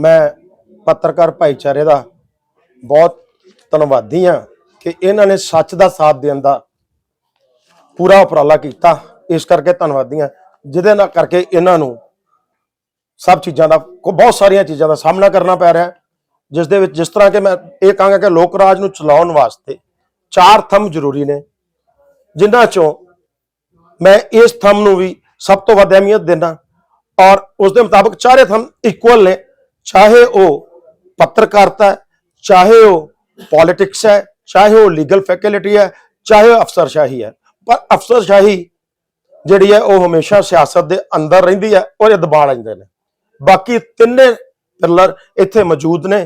ਮੈਂ ਪੱਤਰਕਾਰ ਭਾਈਚਾਰੇ ਦਾ ਬਹੁਤ ਧੰਨਵਾਦੀ ਹਾਂ ਕਿ ਇਹਨਾਂ ਨੇ ਸੱਚ ਦਾ ਸਾਥ ਦੇਣ ਦਾ ਪੂਰਾ ਉਪਰਾਲਾ ਕੀਤਾ। ਇਸ ਕਰਕੇ ਧੰਨਵਾਦੀ ਹਾਂ, ਜਿਹਦੇ ਨਾਲ ਕਰਕੇ ਇਹਨਾਂ ਨੂੰ ਸਭ ਚੀਜ਼ਾਂ ਦਾ ਬਹੁਤ ਸਾਰੀਆਂ ਚੀਜ਼ਾਂ ਦਾ ਸਾਹਮਣਾ ਕਰਨਾ ਪੈ ਰਿਹਾ। ਹੈ ਜਿਸ ਦੇ ਵਿੱਚ, ਜਿਸ ਤਰ੍ਹਾਂ ਕਿ ਮੈਂ ਇਹ ਕਹਾਂਗਾ ਕਿ ਲੋਕ ਰਾਜ ਨੂੰ ਚਲਾਉਣ ਵਾਸਤੇ ਚਾਰ ਥੰਮ ਜ਼ਰੂਰੀ ਨੇ, ਜਿਨ੍ਹਾਂ ਚੋਂ ਮੈਂ ਇਸ ਥੰਮ ਨੂੰ ਵੀ ਸਭ ਤੋਂ ਵੱਧ ਅਹਿਮੀਅਤ ਦਿੰਦਾ ਔਰ ਉਸ ਦੇ ਮੁਤਾਬਕ ਚਾਰੇ ਥੰਮ ਇਕੁਅਲ ਨੇ। ਚਾਹੇ ਉਹ ਪੱਤਰਕਾਰਤਾ ਹੈ, ਚਾਹੇ ਉਹ ਪੋਲਿਟਿਕਸ ਹੈ, ਚਾਹੇ ਉਹ ਲੀਗਲ ਫੈਕਲਟੀ ਹੈ, ਚਾਹੇ ਉਹ ਅਫਸਰਸ਼ਾਹੀ ਹੈ। ਪਰ ਅਫਸਰਸ਼ਾਹੀ ਜਿਹੜੀ ਹੈ, ਉਹ ਹਮੇਸ਼ਾ ਸਿਆਸਤ ਦੇ ਅੰਦਰ ਰਹਿੰਦੀ ਹੈ ਔਰ ਇਹ ਦਬਾਅ ਲੈਂਦੇ ਨੇ। ਬਾਕੀ ਤਿੰਨੇ ਪਿਲਰ ਇੱਥੇ ਮੌਜੂਦ ਨੇ,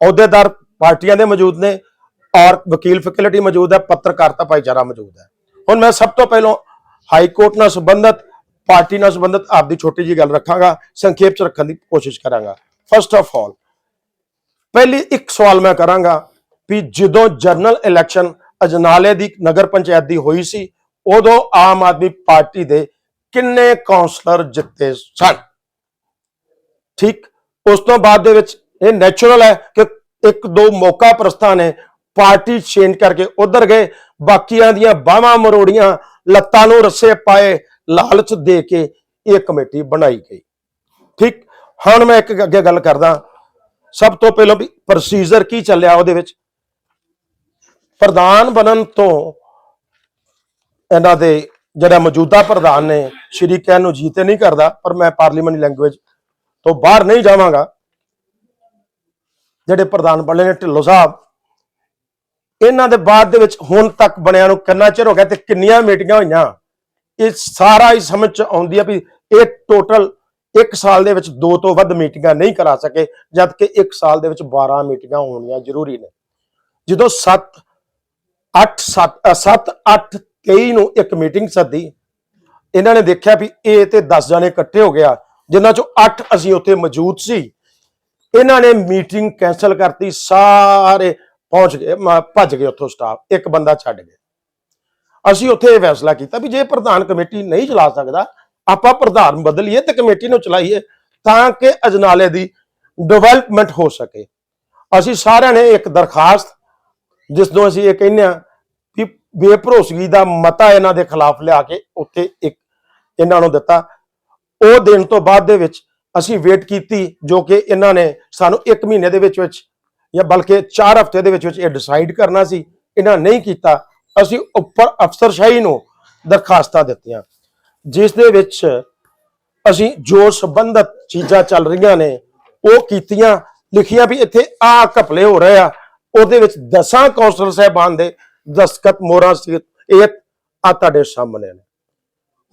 ਅਹੁਦੇਦਾਰ ਪਾਰਟੀਆਂ ਦੇ ਮੌਜੂਦ ਨੇ, ਔਰ ਵਕੀਲ ਫੈਕਲਟੀ ਮੌਜੂਦ ਹੈ, ਪੱਤਰਕਾਰਤਾ ਭਾਈਚਾਰਾ ਮੌਜੂਦ ਹੈ। ਹੁਣ ਮੈਂ ਸਭ ਤੋਂ ਪਹਿਲਾਂ ਹਾਈ ਕੋਰਟ ਨਾਲ ਸੰਬੰਧਿਤ, ਪਾਰਟੀ ਨਾਲ ਸੰਬੰਧਿਤ ਆਪਦੀ ਛੋਟੀ ਜੀ ਗੱਲ ਰੱਖਾਂਗਾ, ਸੰਖੇਪ ਚ ਰੱਖਣ ਦੀ ਕੋਸ਼ਿਸ਼ ਕਰਾਂਗਾ। ਫਸਟ ਆਫ ਆਲ ਪਹਿਲੀ ਇੱਕ ਸਵਾਲ ਮੈਂ ਕਰਾਂਗਾ ਵੀ ਜਦੋਂ ਜਨਰਲ ਇਲੈਕਸ਼ਨ ਅਜਨਾਲੇ ਦੀ ਨਗਰ ਪੰਚਾਇਤ ਦੀ ਹੋਈ ਸੀ, ਉਦੋਂ ਆਮ ਆਦਮੀ ਪਾਰਟੀ ਦੇ ਕਿੰਨੇ ਕਾਉਂਸਲਰ ਜਿੱਤੇ ਸਨ? ਠੀਕ? ਉਸ ਤੋਂ ਬਾਅਦ ਦੇ ਵਿੱਚ ਇਹ ਨੈਚੁਰਲ ਹੈ ਕਿ ਇੱਕ ਦੋ ਮੌਕਾ ਪ੍ਰਸਤਾਂ ਨੇ, ਪਾਰਟੀ ਚੇਂਜ ਕਰਕੇ ਉਧਰ ਗਏ, ਬਾਕੀਆਂ ਦੀਆਂ ਬਾਹਾਂ ਮਰੋੜੀਆਂ, ਲੱਤਾਂ ਨੂੰ ਰੱਸੇ ਪਾਏ, ਲਾਲਚ ਦੇ ਕੇ ਇਹ ਕਮੇਟੀ ਬਣਾਈ ਗਈ। ਠੀਕ? ਹੁਣ ਮੈਂ ਇੱਕ ਅੱਗੇ ਗੱਲ ਕਰਦਾ। ਸਭ ਤੋਂ ਪਹਿਲਾਂ ਵੀ ਪ੍ਰੋਸੀਜਰ ਕੀ ਚੱਲਿਆ ਉਹਦੇ ਵਿੱਚ? ਪ੍ਰਧਾਨ ਬਣਨ ਤੋਂ ਇਹਨਾਂ ਦੇ ਜਿਹੜਾ ਮੌਜੂਦਾ ਪ੍ਰਧਾਨ ਨੇ, ਸ਼੍ਰੀ ਕਹਿਣ ਨੂੰ ਜੀਤੇ ਨਹੀਂ ਕਰਦਾ, ਪਰ ਮੈਂ ਪਾਰਲੀਮੈਂਟ ਲੈਂਗੁਏਜ ਤੋਂ ਬਾਹਰ ਨਹੀਂ ਜਾਵਾਂਗਾ। ਜਿਹੜੇ ਪ੍ਰਧਾਨ ਬਣੇ ਨੇ ਢਿੱਲੋਂ ਸਾਹਿਬ, ਇਹਨਾਂ ਦੇ ਬਾਅਦ ਦੇ ਵਿੱਚ ਹੁਣ ਤੱਕ ਬਣਿਆ ਨੂੰ ਕਿੰਨਾ ਚਿਰ ਹੋ ਗਿਆ ਤੇ ਕਿੰਨੀਆਂ ਮੀਟਿੰਗਾਂ ਹੋਈਆਂ? ਇਹ ਸਾਰਾ ਹੀ ਸਮਝ ਚ ਆਉਂਦੀ ਆ ਵੀ ਇਹ ਟੋਟਲ ਇੱਕ ਸਾਲ ਦੇ ਵਿੱਚ ਦੋ ਤੋਂ ਵੱਧ ਮੀਟਿੰਗਾਂ ਨਹੀਂ ਕਰਾ ਸਕੇ ਜਦ ਕਿ ਇੱਕ ਸਾਲ ਦੇ ਵਿੱਚ 12 ਮੀਟਿੰਗਾਂ ਹੋਣੀਆਂ ਜ਼ਰੂਰੀ ਨੇ। ਜਦੋਂ 7 8 7 7 8 23 ਨੂੰ ਇੱਕ ਮੀਟਿੰਗ ਸੱਦੀ, ਇਹਨਾਂ ਨੇ ਦੇਖਿਆ ਵੀ ਇਹ ਤੇ 10 ਜਣੇ ਇਕੱਠੇ ਹੋ ਗਿਆ ਜਿਨ੍ਹਾਂ ਚੋਂ 8 ਅਸੀਂ ਉੱਥੇ ਮੌਜੂਦ ਸੀ। ਇਹਨਾਂ ਨੇ ਮੀਟਿੰਗ ਕੈਨਸਲ ਕਰਤੀ, ਸਾਰੇ ਪਹੁੰਚ ਗਏ, ਮ- ਭੱਜ ਗਏ ਉੱਥੋਂ ਸਟਾਫ ਇੱਕ ਬੰਦਾ ਛੱਡ ਗਿਆ। ਅਸੀਂ ਉੱਥੇ ਇਹ ਫੈਸਲਾ ਕੀਤਾ ਵੀ ਜੇ ਪ੍ਰਧਾਨ ਕਮੇਟੀ ਨਹੀਂ ਚਲਾ ਸਕਦਾ ਆਪਾਂ ਪ੍ਰਧਾਨ ਬਦਲੀਏ ਤੇ ਕਮੇਟੀ ਨੂੰ ਚਲਾਈਏ ਤਾਂ ਕਿ ਅਜਨਾਲੇ ਦੀ ਡਿਵੈਲਪਮੈਂਟ ਹੋ ਸਕੇ। ਅਸੀਂ ਸਾਰਿਆਂ ਨੇ ਇੱਕ ਦਰਖਾਸਤ ਜਿਸ ਨੂੰ ਅਸੀਂ ਇਹ ਕਹਿੰਦੇ ਆ ਵੀ ਬੇਭਰੋਸਗੀ ਦਾ ਮਤਾ ਇਹਨਾਂ ਦੇ ਖਿਲਾਫ ਲਿਆ ਕੇ ਉੱਥੇ ਇੱਕ ਇਹਨਾਂ ਨੂੰ ਦਿੱਤਾ। ਉਹ ਦੇਣ ਤੋਂ ਬਾਅਦ ਦੇ ਵਿੱਚ ਅਸੀਂ ਵੇਟ ਕੀਤੀ, ਜੋ ਕਿ ਇਹਨਾਂ ਨੇ ਸਾਨੂੰ 1 ਮਹੀਨੇ ਦੇ ਵਿੱਚ ਵਿੱਚ ਜਾਂ ਬਲਕਿ 4 ਹਫ਼ਤੇ ਦੇ ਵਿੱਚ ਵਿੱਚ ਇਹ ਡਿਸਾਈਡ ਕਰਨਾ ਸੀ। ਇਹਨਾਂ ਨਹੀਂ ਕੀਤਾ। ਅਸੀਂ ਉੱਪਰ ਅਫਸਰਸ਼ਾਹੀ ਨੂੰ ਦਰਖਾਸਤਾਂ ਦਿੱਤੀਆਂ। ਜਿਸ ਦੇ ਵਿੱਚ ਅਸੀਂ ਜੋ ਸੰਬੰਧਤ ਚੀਜ਼ਾਂ ਚੱਲ ਰਹੀਆਂ ਨੇ, ਉਹ ਕੀਤੀਆਂ, ਲਿਖੀਆਂ ਵੀ ਇੱਥੇ ਆ ਘਪਲੇ ਹੋ ਰਹੇ ਆ। ਉਹਦੇ ਵਿੱਚ ਦਸਾਂ ਕੌਂਸਲਰ ਸਾਹਿਬਾਨ ਦੇ ਦਸਤਖਤ ਮੋਹਰਾਂ ਸੀ ਇਹ ਆ ਤੁਹਾਡੇ ਸਾਹਮਣੇ ਨੇ।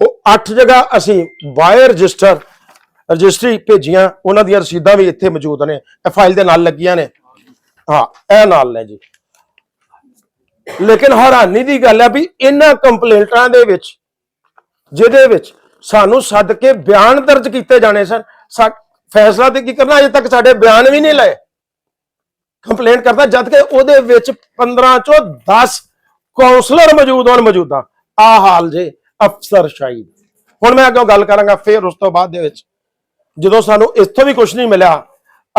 ਉਹ ਅੱਠ ਜਗ੍ਹਾ ਅਸੀਂ ਵਾਇਰ ਰਜਿਸਟਰ, ਰਜਿਸਟਰੀ ਭੇਜੀਆਂ। ਉਹਨਾਂ ਦੀਆਂ ਰਸੀਦਾਂ ਵੀ ਇੱਥੇ ਮੌਜੂਦ ਨੇ। ਇਹ ਫਾਈਲ ਦੇ ਨਾਲ ਲੱਗੀਆਂ ਨੇ। ਹਾਂ, ਇਹ ਨਾਲ ਨੇ ਜੀ। ਲੇਕਿਨ ਹੈਰਾਨੀ ਦੀ ਗੱਲ ਹੈ ਵੀ ਇਹਨਾਂ ਕੰਪਲੇਂਟਾਂ ਦੇ ਵਿੱਚ ਜਿਹਦੇ ਵਿੱਚ ਸਾਨੂੰ ਸੱਦ ਕੇ ਬਿਆਨ ਦਰਜ ਕੀਤੇ ਜਾਣੇ ਸਨ। ਫੈਸਲਾ ਤੇ ਕੀ ਕਰਨਾ? ਅਜੇ ਤੱਕ ਸਾਡੇ ਬਿਆਨ ਵੀ ਨਹੀਂ ਲਏ। ਕੰਪਲੇਂਟ ਕਰਦਾ, ਜਦ ਕਿ ਉਹਦੇ ਵਿੱਚ 15 ਚੋਂ 10 ਕਾਉਂਸਲਰ ਮੌਜੂਦ ਹੋਣ ਮੌਜੂਦਾ। ਆ ਹਾਲ ਜੇ ਅਫਸਰ ਸ਼ਾਹੀ। ਹੁਣ ਮੈਂ ਅੱਗੇ ਗੱਲ ਕਰਾਂਗਾ ਫਿਰ ਉਸ ਤੋਂ ਬਾਅਦ ਦੇ ਵਿੱਚ। ਜਦੋਂ ਸਾਨੂੰ ਇੱਥੋਂ ਵੀ ਕੁਝ ਨਹੀਂ ਮਿਲਿਆ,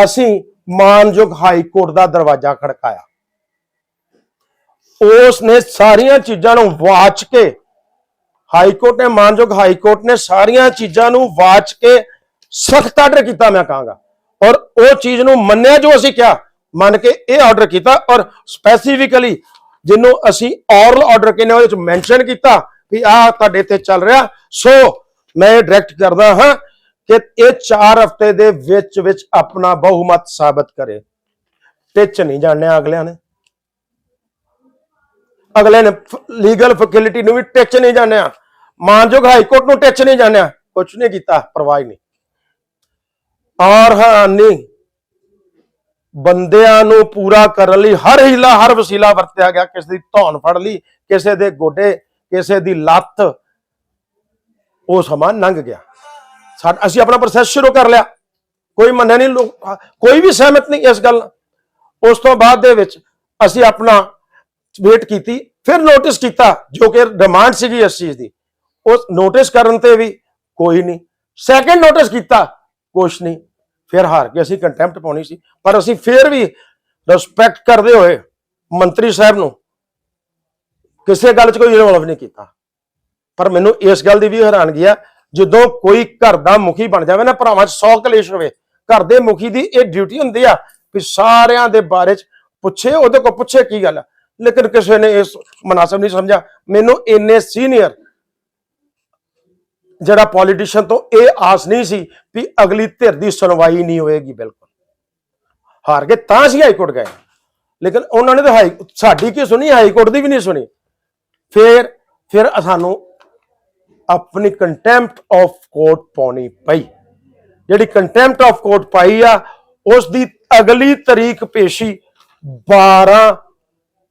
ਅਸੀਂ ਮਾਨਯੋਗ ਹਾਈ ਕੋਰਟ ਦਾ ਦਰਵਾਜ਼ਾ ਖੜਕਾਇਆ। ਉਸ ਨੇ ਸਾਰੀਆਂ ਚੀਜ਼ਾਂ ਨੂੰ ਵਾਚ ਕੇ ਹਾਈ ਕੋਰਟ ਨੇ, ਮਾਨਯੋਗ ਹਾਈ ਕੋਰਟ ਨੇ ਸਾਰੀਆਂ ਚੀਜ਼ਾਂ ਨੂੰ ਵਾਚ ਕੇ ਸਖਤ ਆਰਡਰ ਕੀਤਾ, ਮੈਂ ਕਹਾਂਗਾ। ਔਰ ਉਹ ਚੀਜ਼ ਨੂੰ ਮੰਨਿਆ ਜੋ ਅਸੀਂ ਕਿਹਾ, ਮੰਨ ਕੇ ਇਹ ਆਰਡਰ ਕੀਤਾ ਔਰ ਸਪੈਸੀਫਿਕਲੀ ਜਿਹਨੂੰ ਅਸੀਂ ਔਰਲ ਆਰਡਰ ਕਹਿੰਦੇ ਉਹਦੇ ਵਿੱਚ ਮੈਂਸ਼ਨ ਕੀਤਾ ਵੀ ਆਹ ਤੁਹਾਡੇ ਤੇ ਚੱਲ ਰਿਹਾ। ਸੋ ਮੈਂ ਡਾਇਰੈਕਟ ਕਰਦਾ ਹਾਂ ਕਿ ਇਹ 4 ਹਫ਼ਤੇ ਦੇ ਵਿੱਚ ਵਿੱਚ ਆਪਣਾ ਬਹੁਮਤ ਸਾਬਤ ਕਰੇ। ਟਿੱਚ ਨਹੀਂ ਜਾਣਿਆ ਅਗਲਿਆਂ ਨੇ। ਅਗਲੇ ਨੇ ਲੀਗਲ ਫੈਸਿਲਿਟੀ ਨੂੰ ਵੀ ਟਿੱਚ ਨਹੀਂ ਜਾਣਿਆ। ਮਾਨਯੋਗ ਹਾਈ ਕੋਰਟ ਨੂੰ ਟੱਚ ਨਹੀਂ ਜਾਣਿਆ ਕੁਝ ਨਹੀਂ ਕੀਤਾ, ਪਰਵਾਹ ਨਹੀਂ। ਔਰ ਹਾਨੀ ਬੰਦਿਆਂ ਨੂੰ ਪੂਰਾ ਕਰਨ ਲਈ ਹਰ ਹੀਲਾ, ਹਰ ਵਸੀਲਾ ਵਰਤਿਆ ਗਿਆ, ਕਿਸੇ ਦੀ ਧੌਣ ਫੜ ਲਈ, ਕਿਸੇ ਦੇ ਗੋਡੇ, ਕਿਸੇ ਦੀ ਲੱਤ। ਉਹ ਸਮਾਂ ਲੰਘ ਗਿਆ। ਸਾ, ਅਸੀਂ ਆਪਣਾ ਪ੍ਰੋਸੈਸ ਸ਼ੁਰੂ ਕਰ ਲਿਆ। ਕੋਈ ਮੰਨਿਆ ਨਹੀਂ ਲੋਕ ਕੋਈ ਵੀ ਸਹਿਮਤ ਨਹੀਂ ਇਸ ਗੱਲ ਉਸ ਤੋਂ ਬਾਅਦ ਦੇ ਵਿੱਚ ਅਸੀਂ ਆਪਣਾ ਵੇਟ ਕੀਤੀ, ਫਿਰ ਨੋਟਿਸ ਕੀਤਾ, ਜੋ ਕਿ ਡਿਮਾਂਡ ਸੀਗੀ ਇਸ ਚੀਜ਼ ਦੀ। ਉਸ ਨੋਟਿਸ ਕਰਨ ਤੇ ਵੀ ਕੋਈ ਨਹੀਂ। ਸੈਕਿੰਡ ਨੋਟਿਸ ਕੀਤਾ, ਕੁਛ ਨਹੀਂ। ਫਿਰ ਹਾਰ ਕੇ ਅਸੀਂ ਕੰਟੈਂਪਟ ਪਾਉਣੀ ਸੀ। ਪਰ ਅਸੀਂ ਫਿਰ ਵੀ ਰਿਸਪੈਕਟ ਕਰਦੇ ਹੋਏ ਮੰਤਰੀ ਸਾਹਿਬ ਨੂੰ ਕਿਸੇ ਗੱਲ 'ਚ ਕੋਈ ਇਨਵੋਲਵ ਨਹੀਂ ਕੀਤਾ। ਪਰ ਮੈਨੂੰ ਇਸ ਗੱਲ ਦੀ ਵੀ ਹੈਰਾਨਗੀ ਆ, ਜਦੋਂ ਕੋਈ ਘਰ ਦਾ ਮੁਖੀ ਬਣ ਜਾਵੇ ਨਾ, ਭਰਾਵਾਂ 'ਚ 100 ਕਲੇਸ਼ ਹੋਵੇ, ਘਰ ਦੇ ਮੁਖੀ ਦੀ ਇਹ ਡਿਊਟੀ ਹੁੰਦੀ ਆ ਵੀ ਸਾਰਿਆਂ ਦੇ ਬਾਰੇ 'ਚ ਪੁੱਛੇ, ਉਹਦੇ ਕੋਲ ਪੁੱਛੇ ਕੀ ਗੱਲ ਲੇਕਿਨ ਕਿਸੇ ਨੇ ਇਸ ਮਨਾਸਬ ਨਹੀਂ ਸਮਝਿਆ। ਮੈਨੂੰ ਇੰਨੇ ਸੀਨੀਅਰ ਜਿਹੜਾ ਪੋਲੀਟੀਸ਼ੀਅਨ ਤੋਂ ਇਹ ਆਸ ਨਹੀਂ ਸੀ ਵੀ ਅਗਲੀ ਧਿਰ ਦੀ ਸੁਣਵਾਈ ਨਹੀਂ ਹੋਏਗੀ, ਬਿਲਕੁਲ। ਹਾਰ ਗਏ ਤਾਂ ਅਸੀਂ ਹਾਈ ਕੋਰਟ ਗਏ। ਲੇਕਿਨ ਉਹਨਾਂ ਨੇ ਤਾਂ ਹਾਈ, ਸਾਡੀ ਕੀ ਸੁਣੀ? ਹਾਈ ਕੋਰਟ ਦੀ ਵੀ ਨਹੀਂ ਸੁਣੀ। ਫਿਰ ਫਿਰ ਸਾਨੂੰ ਆਪਣੀ ਕੰਟੈਂਪਟ ਆਫ ਕੋਰਟ ਪਾਉਣੀ ਪਈ। ਜਿਹੜੀ ਕੰਟੈਂਪਟ ਆਫ ਕੋਰਟ ਪਾਈ ਆ, ਉਸ ਦੀ ਅਗਲੀ ਤਰੀਕ ਪੇਸ਼ੀ 12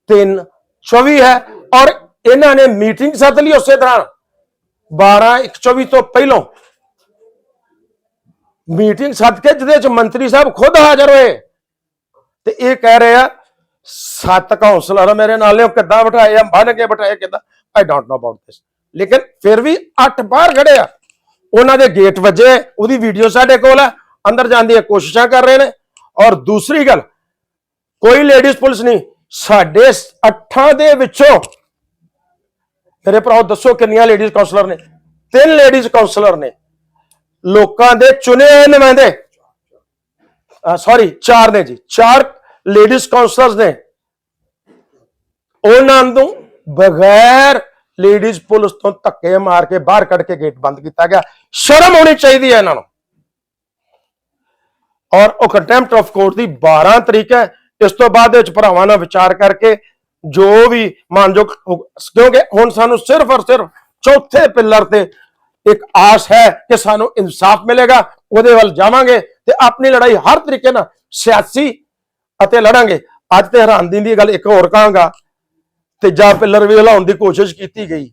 3 24 ਹੈ। ਔਰ ਇਹਨਾਂ ਨੇ ਮੀਟਿੰਗ ਸੱਦ ਲਈ ਉਸੇ ਦੌਰਾਨ। 12 ਇੱਕ 24 ਤੋਂ ਪਹਿਲਾਂ ਮੀਟਿੰਗ ਸੱਦ ਕੇ ਜਿਹਦੇ ਚ ਮੰਤਰੀ ਸਾਹਿਬ ਖੁਦ ਹਾਜ਼ਰ ਹੋਏ ਤੇ ਇਹ ਕਹਿ ਰਹੇ ਆ, ਸੱਤ ਕਾਉਂਸਲਰ ਮੇਰੇ ਨਾਲ ਨੇ ਕਿੱਦਾਂ ਬਿਠਾਏ ਆ ਬੰਨ ਕੇ ਬਿਠਾਏ ਕਿੱਦਾਂ? I don't know about this ਲੇਕਿਨ ਫਿਰ ਵੀ ਅੱਠ ਬਾਹਰ ਖੜੇ ਆ। ਉਹਨਾਂ ਦੇ ਗੇਟ ਵੱਜੇ, ਉਹਦੀ ਵੀਡੀਓ ਸਾਡੇ ਕੋਲ ਆ, ਅੰਦਰ ਜਾਣ ਦੀਆਂ ਕੋਸ਼ਿਸ਼ਾਂ ਕਰ ਰਹੇ ਨੇ। ਔਰ ਦੂਸਰੀ ਗੱਲ, ਕੋਈ ਲੇਡੀਜ਼ ਪੁਲਿਸ ਨਹੀਂ, ਸਾਡੇ ਅੱਠਾਂ ਦੇ ਵਿੱਚੋਂ ਮੇਰੇ ਭਰਾਓ, ਦੱਸੋ ਕਿੰਨੀਆਂ ਲੇਡੀਜ਼ ਕਾਉਂਸਲਰ ਨੇ? ਤਿੰਨ ਲੇਡੀਜ਼ ਕਾਉਂਸਲਰ ਨੇ। ਲੋਕਾਂ ਦੇ ਚੁਣੇ ਹੋਏ ਨੁਮਾਇੰਦੇ। ਸੌਰੀ ਚਾਰ ਨੇ ਜੀ। ਚਾਰ ਲੇਡੀਜ਼ ਕਾਉਂਸਲਰਸ ਨੇ। ਉਹਨਾਂ ਨੂੰ ਬਗੈਰ ਲੇਡੀਜ਼ ਪੁਲਿਸ ਤੋਂ ਧੱਕੇ ਮਾਰ ਕੇ ਬਾਹਰ ਕੱਢ ਕੇ ਗੇਟ ਬੰਦ ਕੀਤਾ ਗਿਆ। ਸ਼ਰਮ ਹੋਣੀ ਚਾਹੀਦੀ ਹੈ ਇਹਨਾਂ ਨੂੰ। ਔਰ ਉਹ ਕੰਟੈਂਪਟ ਆਫ ਕੋਰਟ ਦੀ 12 ਤਰੀਕ ਹੈ। ਇਸ ਤੋਂ ਬਾਅਦ ਵਿੱਚ ਭਰਾਵਾਂ ਨਾਲ ਵਿਚਾਰ ਕਰਕੇ ਜੋ ਵੀ ਮਾਨਯੋਗ ਕਿਉਂਕਿ ਹੁਣ ਸਾਨੂੰ ਸਿਰਫ ਔਰ ਸਿਰਫ ਚੌਥੇ ਪਿੱਲਰ ਤੇ ਇੱਕ ਆਸ ਹੈ ਕਿ ਸਾਨੂੰ ਇਨਸਾਫ ਮਿਲੇਗਾ, ਉਹਦੇ ਵੱਲ ਜਾਵਾਂਗੇ ਤੇ ਆਪਣੀ ਲੜਾਈ ਹਰ ਤਰੀਕੇ ਨਾਲ ਸਿਆਸੀ ਅਤੇ ਲੜਾਂਗੇ। ਅੱਜ ਤੇ ਹੈਰਾਨਦੀ ਦੀ ਗੱਲ ਇੱਕ ਹੋਰ ਕਹਾਂਗਾ ਤੀਜਾ ਪਿੱਲਰ ਵੀ ਹਿਲਾਉਣ ਦੀ ਕੋਸ਼ਿਸ਼ ਕੀਤੀ ਗਈ।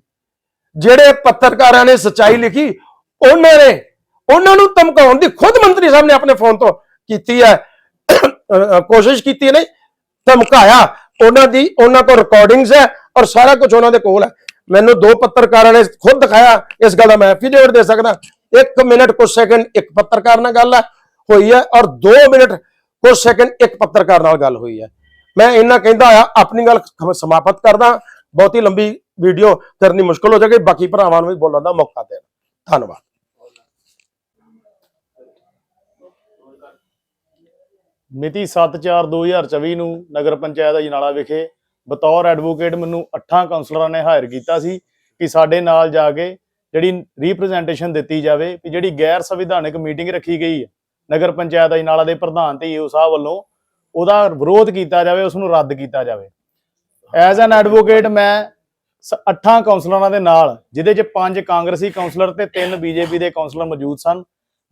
ਜਿਹੜੇ ਪੱਤਰਕਾਰਾਂ ਨੇ ਸੱਚਾਈ ਲਿਖੀ, ਉਹਨਾਂ ਨੇ ਉਹਨਾਂ ਨੂੰ ਧਮਕਾਉਣ ਦੀ ਖੁਦ ਮੰਤਰੀ ਸਾਹਿਬ ਨੇ ਆਪਣੇ ਫੋਨ ਤੋਂ ਕੀਤੀ ਹੈ। ਕੋਸ਼ਿਸ਼ ਕੀਤੀ ਨਹੀਂ, ਧਮਕਾਇਆ। ਉਹਨਾਂ ਦੀ, ਉਹਨਾਂ ਕੋਲ ਰਿਕਾਰਡਿੰਗਸ ਹੈ ਔਰ ਸਾਰਾ ਕੁਝ ਉਹਨਾਂ ਦੇ ਕੋਲ ਹੈ। ਮੈਨੂੰ ਦੋ ਪੱਤਰਕਾਰਾਂ ਨੇ ਖੁਦ ਦਿਖਾਇਆ, ਇਸ ਗੱਲ ਦਾ ਮੈਂ ਐਫੀਡੇਵਿਟ ਦੇ ਸਕਦਾ। ਇੱਕ ਮਿੰਟ ਕੁਝ ਸੈਕਿੰਡ ਇੱਕ ਪੱਤਰਕਾਰ ਨਾਲ ਗੱਲ ਹੈ, ਹੋਈ ਹੈ ਔਰ 2 ਮਿੰਟ ਕੁਝ ਸੈਕਿੰਡ ਇੱਕ ਪੱਤਰਕਾਰ ਨਾਲ ਗੱਲ ਹੋਈ ਹੈ। ਮੈਂ ਇੰਨਾ ਕਹਿੰਦਾ ਆ ਆਪਣੀ ਗੱਲ ਸਮਾਪਤ ਕਰਦਾ। ਬਹੁਤੀ ਲੰਬੀ ਵੀਡੀਓ ਕਰਨੀ ਮੁਸ਼ਕਲ ਹੋ ਜਾਏਗੀ, ਬਾਕੀ ਭਰਾਵਾਂ ਨੂੰ ਵੀ ਬੋਲਣ ਦਾ ਮੌਕਾ ਦੇਣਾ। ਧੰਨਵਾਦ। ਮਿਤੀ 7/4/2024 ਨੂੰ ਨਗਰ ਪੰਚਾਇਤ ਅਜਨਾਲਾ ਵਿਖੇ ਬਤੌਰ ਐਡਵੋਕੇਟ ਮੈਨੂੰ ਅੱਠਾਂ ਕਾਉਂਸਲਰਾਂ ਨੇ ਹਾਇਰ ਕੀਤਾ ਸੀ ਕਿ ਸਾਡੇ ਨਾਲ ਜਾ ਕੇ ਜਿਹੜੀ ਰਿਪਰੈਜ਼ੈਂਟੇਸ਼ਨ ਦਿੱਤੀ ਜਾਵੇ ਕਿ ਜਿਹੜੀ ਗੈਰ ਸੰਵਿਧਾਨਕ ਮੀਟਿੰਗ ਰੱਖੀ ਗਈ ਹੈ, ਨਗਰ ਪੰਚਾਇਤ ਅਜਨਾਲਾ ਦੇ ਪ੍ਰਧਾਨ ਤੇ ਈਓ ਸਾਹਿਬ ਵੱਲੋਂ, ਉਹਦਾ ਵਿਰੋਧ ਕੀਤਾ ਜਾਵੇ, ਉਸ ਨੂੰ ਰੱਦ ਕੀਤਾ ਜਾਵੇ। ਐਜ਼ ਐਨ ਐਡਵੋਕੇਟ ਮੈਂ ਸ- ਅੱਠਾਂ ਕਾਉਂਸਲਰਾਂ ਦੇ ਨਾਲ, ਜਿਹਦੇ 'ਚ ਪੰਜ ਕਾਂਗਰਸੀ ਕਾਉਂਸਲਰ ਤੇ ਤਿੰਨ ਬੀਜੇਪੀ ਦੇ ਕਾਉਂਸਲਰ ਮੌਜੂਦ ਸਨ,